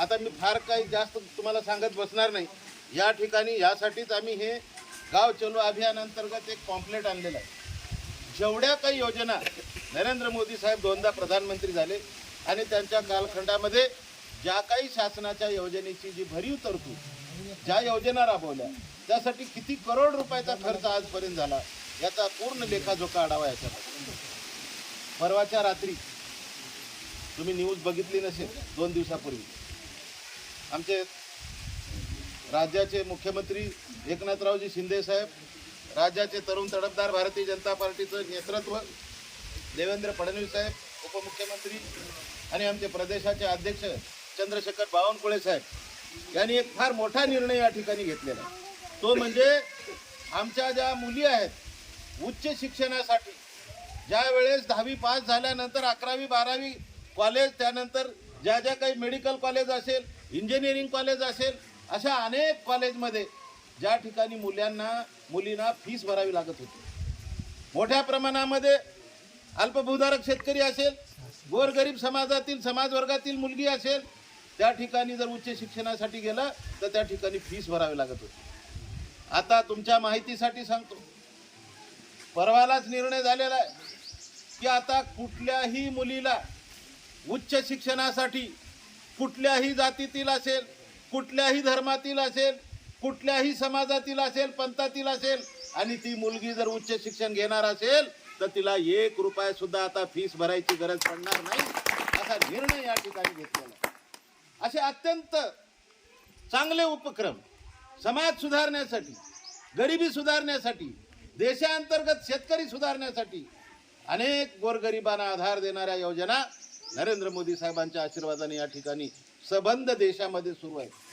आता मी फार काही जास्त तुम्हाला सांगत बसणार नाही. या ठिकाणी यासाठीच आम्ही हे गाव चलो अभियान अंतर्गत एक पॉम्पलेट आणलेलं आहे. जेवढ्या काही योजना नरेंद्र मोदी साहेब दोनदा प्रधानमंत्री झाले आणि त्यांच्या कालखंडामध्ये ज्या काही शासनाच्या योजनेची जी भरीव तरतूद ज्या योजना राबवल्या त्यासाठी किती करोड रुपयाचा खर्च आजपर्यंत झाला याचा पूर्ण लेखाजोखा आढावा याच्यामध्ये. परवाच्या रात्री तुम्ही न्यूज बघितली नसेल दोन दिवसापूर्वी. आमचे राज्याचे मुख्यमंत्री एकनाथरावजी शिंदे साहेब राज्याचे तरुण तडफदार भारतीय जनता पार्टीचं नेतृत्व देवेंद्र फडणवीस साहेब उपमुख्यमंत्री आणि आमचे प्रदेशाचे अध्यक्ष चंद्रशेखर बावनकुळे साहेब यांनी एक फार मोठा निर्णय या ठिकाणी घेतलेला तो म्हणजे आमच्या ज्या मुली आहेत उच्च शिक्षणासाठी ज्या वेळेस दहावी पास झाल्यानंतर अकरावी बारावी कॉलेज त्यानंतर ज्या ज्या काही मेडिकल कॉलेज असेल इंजिनिअरिंग कॉलेज असेल अशा अनेक कॉलेजमध्ये ज्या ठिकाणी मुलांना मुलींना फीस भरावी लागत होती. मोठ्या प्रमाणामध्ये अल्पभूधारक शेतकरी असेल गोरगरीब समाजातील समाजवर्गातील मुलगी असेल त्या ठिकाणी जर उच्च शिक्षणासाठी गेलं तर त्या ठिकाणी फीस भरावी लागत होती. आता तुमच्या माहितीसाठी सांगतो. परवालाच निर्णय झालेला आहे की आता कुठल्याही मुलीला उच्च शिक्षणासाठी कुठल्याही जातीतील असेल कुठल्याही धर्मातील असेल कुठल्याही समाजातील असेल पंथातील असेल आणि ती मुलगी जर उच्च शिक्षण घेणार असेल तर तिला एक रुपया सुद्धा आता फीस भरायची गरज पडणार नाही असा निर्णय या ठिकाणी घेतलेला असे अत्यंत चांगले उपक्रम समाज सुधारण्यासाठी गरिबी सुधारण्यासाठी देशांतर्गत शेतकरी सुधारण्यासाठी अनेक गोरगरिबांना आधार देणाऱ्या योजना नरेंद्र मोदी साहेबांच्या आशीर्वादाने या ठिकाणी सबंध देशामध्ये सुरू आहे.